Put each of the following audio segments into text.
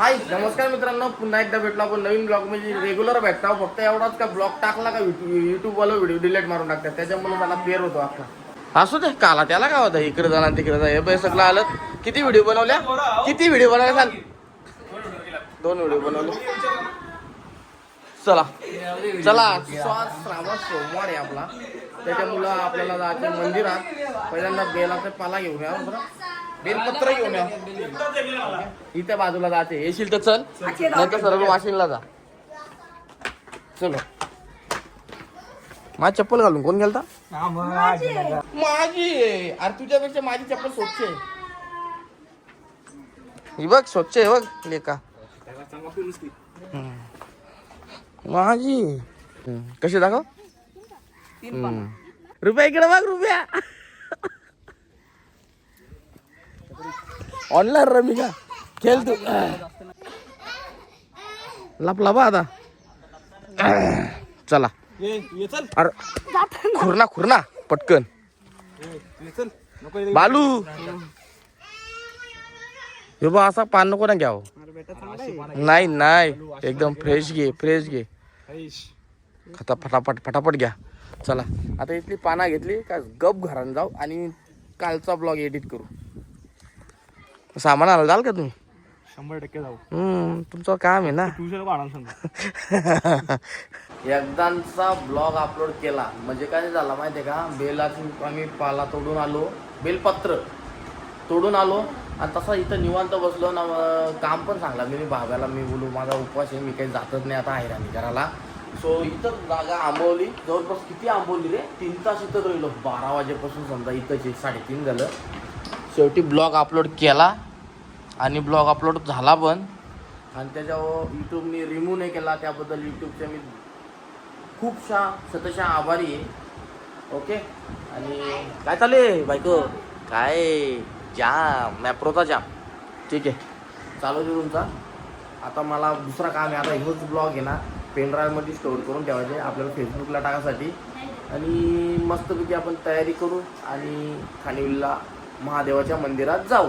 हाय नमस्कार मित्रांनो. पुन्हा एकदा भेटलो आपण नवीन ब्लॉग म्हणजे रेग्युलर भेटतो फक्त एवढाच का ब्लॉग टाकला का युट्यूब वाला व्हिडिओ डिलीट मारून टाकतात. त्याच्यामुळे मला पेर होतो आपला. असू दे काला त्याला काय होतं? इकडे जाणार तिकडे जा. हे सगळं आलं. किती व्हिडिओ बनवल्या? किती व्हिडिओ बनवल्या? सांग. दोन व्हिडिओ बनवले. चला. चला श्रावण सोमवार आहे आपला. त्याच्यामुळं आपल्याला जायचं मंदिरात. पहिल्यांदा बेलाचा पाला घेऊन या बरं. बेलपत्र घेऊन या. इथे बाजूला जाते येशील तर चल. नाही तर सरळ वाशिनला जा. चलो. माझी चप्पल घालून कोण गेलता? माझी. आहे. अरे तुझ्यापेक्षा माझी चप्पल स्वच्छ आहे. ही बघ स्वच्छ आहे बघ लेका. हम्म. माझी. हम्म. कशी दाखव? हम्म. रुपया इकडे बघ रुपया. ऑनलाईन रमी का? खेळ तू. लपला बा आता. चला. अरे खुरना खुरना पटकन. बालू. हे बा असा पान नको ना घ्यावं. नाही नाही. एकदम फ्रेश घे फ्रेश घे. खता फटाफट फटाफट घ्या. चला. आता इथली पाना घेतली का गप घरात जाऊ आणि कालचा ब्लॉग एडिट करू. सामान आला जाल का तुम्ही? शंभर टक्के जाऊ. हम्म तुमचं काम आहे ना. ट्युशन एकदाचा ब्लॉग अपलोड केला म्हणजे काय झालं माहितीये का? बेलाची आम्ही पाला तोडून आलो. बेलपत्र तोडून आलो आणि तसा इथं निवांत बसलो ना मग काम पण सांगला. मी भाव्याला मी बोलू माझा उपवास आहे मी काही जातच नाही आता हैराणी करायला सो इथं जागा आंबवली. जवळपास किती आंबवली रे? तीन तास इथं राहिलो. बारा वाजेपासून समजा इथंच आहे, साडेतीन झालं. शेवटी ब्लॉग अपलोड केला. आणि ब्लॉग अपलोड झाला पण. आणि त्याच्यावर यूट्यूबने रिमूव्ह नाही केला त्याबद्दल यूट्यूबचे मी खूपशा सतशा आभारी आहे. ओके आणि काय चालू आहे बायको? काय जाम. मॅप्रोचा जाम. ठीक आहे. चालू दे तुमचा. आता मला दुसरा काम आहे. आता ह्योच ब्लॉग आहे ना पेनड्राईव्हमध्ये स्टोअर करून ठेवायचे. आपल्याला फेसबुकला टाकासाठी. आणि मस्तपैकी आपण तयारी करू आणि खानिवलीला महादेवाच्या मंदिरात जाऊ.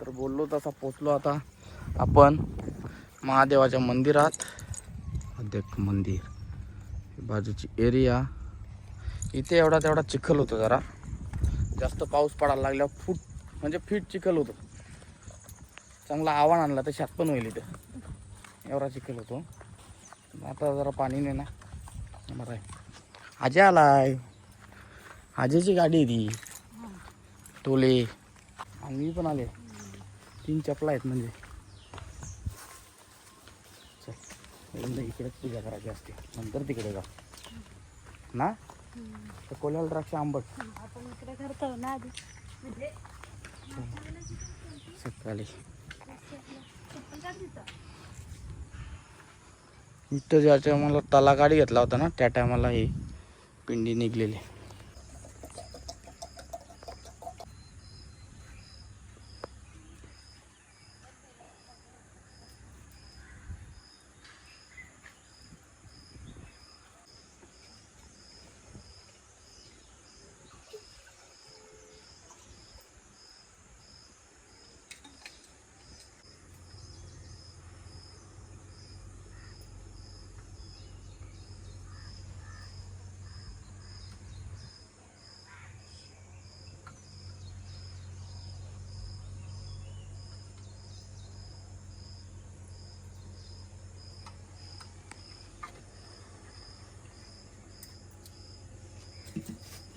तर बोललो तसा पोचलो आता आपण महादेवाच्या मंदिरात. अध्यक्ष मंदिर. बाजूची एरिया इथे एवढा तेवढा चिखल होतं जरा. जास्त पाऊस पडायला लागल्यावर फूट म्हणजे फिट चिखल होतं. चांगला आव्हान आणला तर शात पण होईल इथं. एवढा चिखल होतो. आता जरा पाणी नाही ना बरं आहे. आजी आलाय. आजीची गाडी आहे ती. टोले. आणि मी पण आले. तीन चपला आहेत म्हणजे. चल इकडेच पूजा करायची असते. नंतर तिकडे जा ना? तर कोल्याला द्राक्ष आंबट. आपण इकडे करतो ना आधी. म्हणजे सकाळी. इथं ज्या टायमाला तला गाडी घेतला होता ना त्या टायमाला ही पिंडी निघलेली.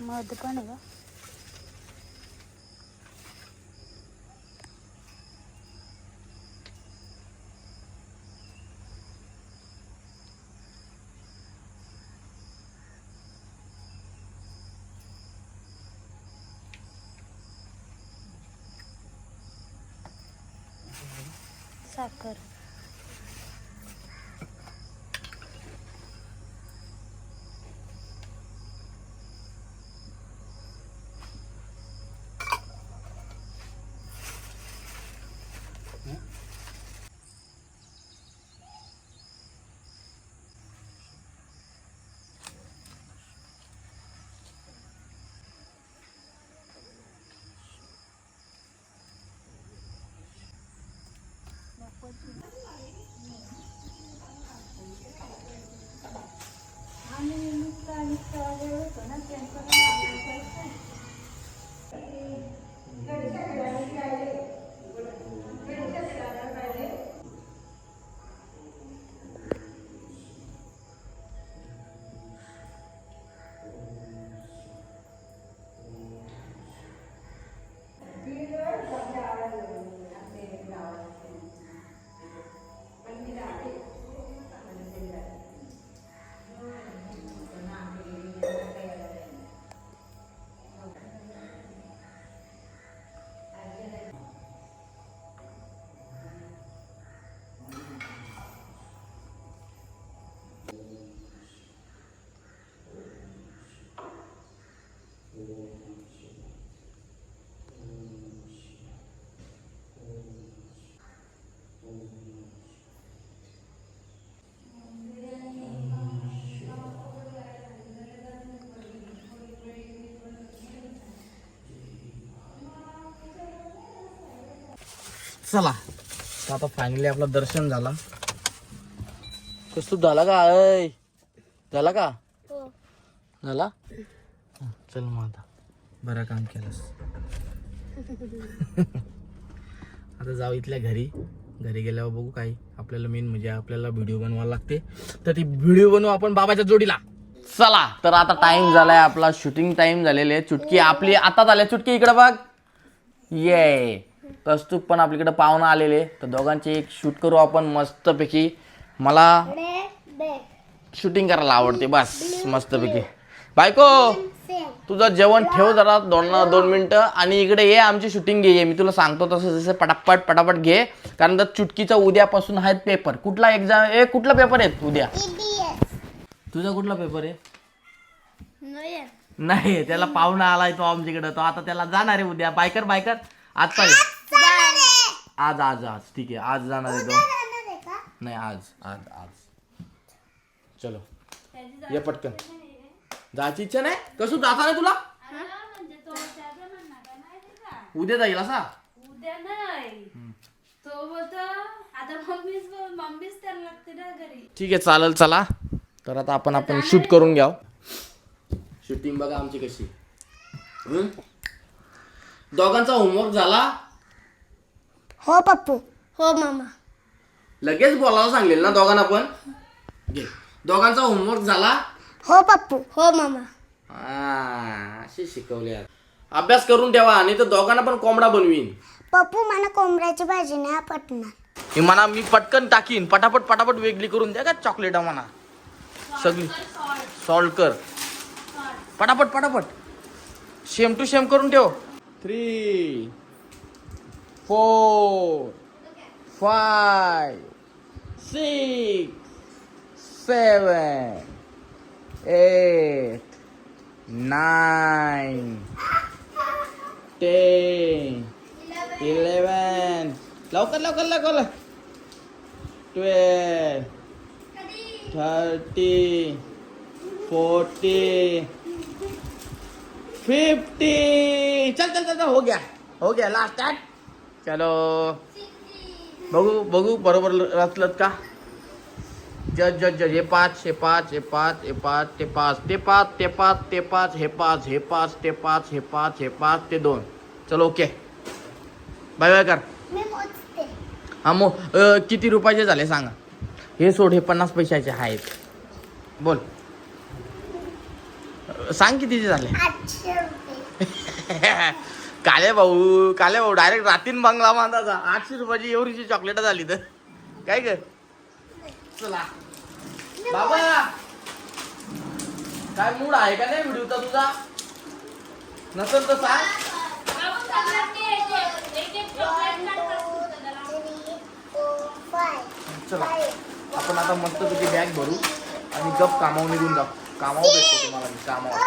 मध पण आहे का साखर चला. तर आता फायनली आपलं दर्शन झाला. कस्तूप झाला का? अय झाला का? हो. झाला? चल मग आता. बरं काम केलंस. आता जाऊ इथल्या घरी. घरी गेल्यावर बघू काही. आपल्याला मेन म्हणजे आपल्याला व्हिडिओ बनवायला लागते. तर ती व्हिडिओ बनवू आपण बाबाच्या जोडीला. चला. तर आता टाइम झालाय आपला. शूटिंग टाइम झालेले आहे. चुटकी आपली आता झाल्या चुटकी इकडे बघ. ये कस्तूप पण आपल्याकडे पाहुणा आलेले. तर दोघांचे एक शूट करू आपण मस्तपैकी. मला शूटिंग करायला आवडते बस मस्तपैकी. बायको तुझं जेवण ठेव जरा दोन दोन मिनिटं. आणि इकडे ये आमची शूटिंग घे मी तुला सांगतो तसं जसं पटापट पटापट घे. कारण तर चुटकीचा उद्यापासून आहेत पेपर कुठला एक्झाम ए कुठला पेपर आहेत उद्या? तुझा कुठला पेपर आहे. नाही त्याला पाहुणा आलाय तो आमच्याकडे. तो आता त्याला जाणार आहे उद्या. Biker biker. आज पाहिजे आज आज आज. ठीक आहे. आज जाणार आहे तो. नाही आज आज आज. चलो. ये पटकन. जायची इच्छा नाही? कसं जाता नाही तुला? उद्या जाईल असा? उद्या नाही. तो बोलतो आता मम्मीच मम्मीच त्याला लागते ना घरी. ठीक आहे चालेल चला. तर आता आपण आपण शूट करून घ्याव. शूटिंग बघा आमची कशी. हं? दोघांचा होमवर्क झाला? हो पप्पू. हो मामा. लगेच बोलायला सांगेल ना दोघांना पण? घे. दोघांचा होमवर्क झाला? हो पप्पू. हो मामा. हा, असे शिकवले. अभ्यास करून ठेवा आणि तर दोघांना पण कोंबडा बनवीन. पप्पू मला कोंबड्याची भाजी नाही पटणार. हे म्हणा मी पटकन टाकीन. पटापट पटापट वेगळी करून द्या का चॉकलेट म्हणा? सगळी. सॉल्ट कर. पटापट पटापट. सेम टू सेम करून ठेव. three, four, five, six, seven, eight, nine, ten, eleven. Local, local, local. Twelve, thirty, forty. Fifty. चल चल चल चल, हो गया. हो गया लास्ट टाइम चलो. बघू बघू बरोबर रचलत का? जज जज जज. हे पाच हे पाच हे पाच हे पाच ते पाच ते पाच ते पाच ते पाच हे पाच हे पाच ते पाच हे पाच हे पाच ते दोन. चलो ओके बाय बाय कर. हा मग किती रुपयाचे झाले सांगा? हे सोड हे पन्नास पैशाचे आहेत. बोल. सांग कितीचे झाले. काले भाऊ काले भाऊ डायरेक्ट रातीन बंगला बांधाचा आठशे रुपयाची एवढीची चॉकलेट झाली तर. काय ग? चला. बाबा! काय मूड आहे का नाही व्हिडिओचा तुझा? नसेल तर सांग. चला. आपण आता मस्तपैकी बॅग भरू आणि गप कामावर निघून जाऊ. कामावर भेटतो तुम्हाला मी कामावर.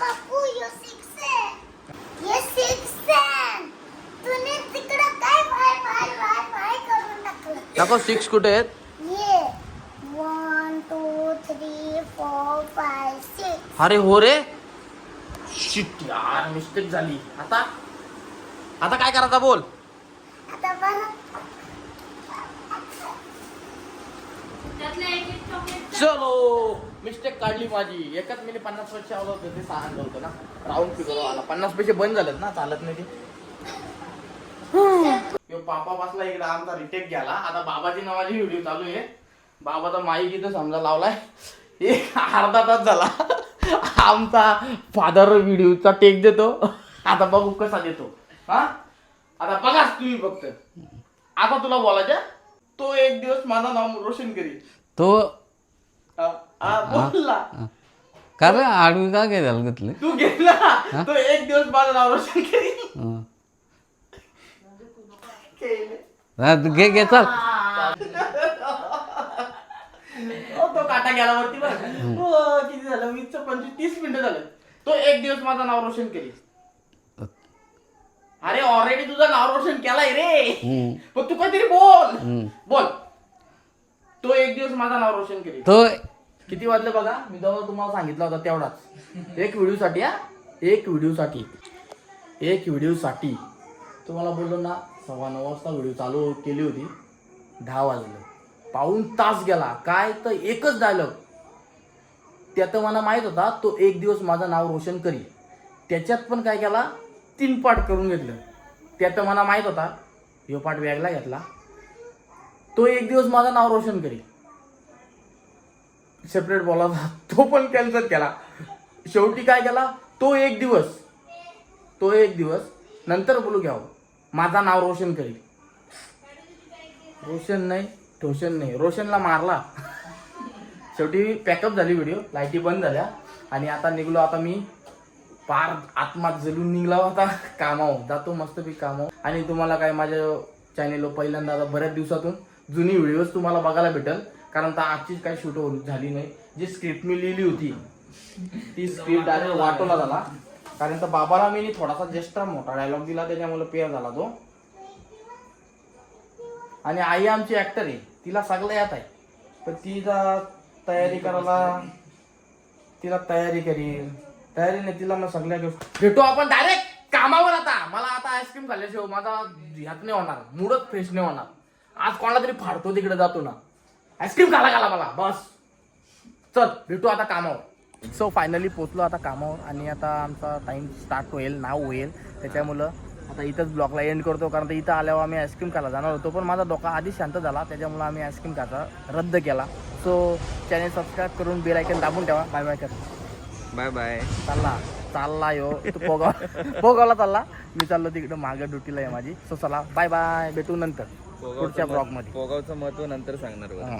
पप्पू यो सिक्स आहे ये सिक्स आहे तुम्ही तिकडं काय भाय भाय भाय भाय करून टाकलं? दाखव सिक्स कुठे आहेत? ये. One two three four five six अरे हो रे. शिट यार मिस्टेक झाली. आता? आता काय करायचा बोल? आता चलो. मिस्टेक काढली माझी. एकाच मिनिट पन्नास पैसे आलं होतं ते सहा आणलं होतं ना. राऊंड फिगर आला. पन्नास पैसे बंद झालेत ना चालत नाही ते. यो पापा बसला इकडे आमचा रिटेक घ्याला आता बाबाची नावाची व्हिडिओ चालू आहे. बाबाचा माईक इथं समजा लावलाय. एक अर्धा तास झाला. आमचा फादर व्हिडिओचा टेक देतो. आता बघू कसा देतो. हा? आता बघाच तुम्ही फक्त. आता तुला बोलायचं तो एक दिवस माझं नाव रोशन करी तो बोलला. का रे आडवी का घ्यायला घेतले तू घेतला तो एक दिवस माझं नाव रोशन. केले. तू घे घे चल. तो काटा गेला वरती बघ. किती झालं? वीस पंचवीस तीस मिनिटं झालं. तो एक दिवस माझं नाव रोशन केली अरे ऑलरेडी तुझं नाव रोशन केलाय रे. पण तू काहीतरी बोल. बोल. तो एक दिवस माझं नाव रोशन केली तो किती वाजले बघा? मी जेव्हा तुम्हाला सांगितलं होता तेवढाच. एक व्हिडिओसाठी हा? एक व्हिडिओसाठी. एक व्हिडिओसाठी. तुम्हाला बोललो ना सव्वा नऊ वाजता व्हिडिओ चालू केली होती. दहा वाजलं. पाऊन तास गेला. काय तर एकच डायलॉग त्यात मला माहीत होता तो एक दिवस माझं नाव रोशन करी त्याच्यात पण काय केला? तीन पाठ करून घेतलं. त्यात मला माहीत होता ह्यो पाठ वेगळा घेतला. तो एक दिवस माझं नाव रोशन करी सेपरेट बॉलाचा तो पण कॅन्सल केला. शेवटी काय केला? तो एक दिवस. तो एक दिवस. नंतर बोलू घ्यावं माझा नाव रोशन करील. रोशन नाही ठोशन नाही. रोशनला मारला. शेवटी पॅकअप झाली व्हिडिओ लाईटी बंद झाल्या. आणि आता निघलो. आता मी पार आत्मात जलून निघला होता. कामाव जातो मस्तपैकी कामाव आणि तुम्हाला काय माझ्या चॅनेलवर पहिल्यांदा आता बऱ्याच दिवसातून जुनी व्हिडिओज तुम्हाला बघायला भेटेल. कारण तर आजचीच काही शूट झाली नाही. जी स्क्रिप्ट मी लिहिली होती ती स्क्रिप्ट डायरेक्ट वाटवला झाला कारण तर बाबाला मी थोडासा जस्ट मोठा डायलॉग दिला त्याच्यामुळे पेअर झाला तो. आणि आई आमची ऍक्टर आहे तिला सगळं येत आहे. पण तिला तयारी करायला तिला तयारी करील तयारी नाही तिला मग सगळ्या गोष्टी भेटू आपण डायरेक्ट कामावर आता. मला आता आईस्क्रीम खाल्ल्याशिवाय माझा ह्यात नाही होणार मूडच फ्रेश नाही होणार. आज कोणाला तरी फाडतो तिकडे जातो ना. आईस्क्रीम खाला खाला मला बस. चल भेटू आता कामावर. सो फायनली पोचलो आता कामावर आणि आता आमचा टाइम स्टार्ट होईल नाव होईल. त्याच्यामुळं आता इथंच ब्लॉगला एंड करतो कारण तर इथं आल्यावर आम्ही आईस्क्रीम खायला जाणार होतो. पण माझा डोका आधी शांत झाला त्याच्यामुळे आम्ही आईस्क्रीम खायचा रद्द केला. सो चॅनेल सबस्क्राईब करून बेल आयकन दाबून ठेवा. बाय बाय कर. बाय बाय चालला चालला यो. तू पोगाव पोगावला चालला. मी चाललो तिकडं मागे ड्युटीला आहे माझी. सो चला बाय बाय भेटू नंतर. पुढच्या ब्लॉगमध्ये पोगावचं महत्त्व नंतर सांगणार. हां.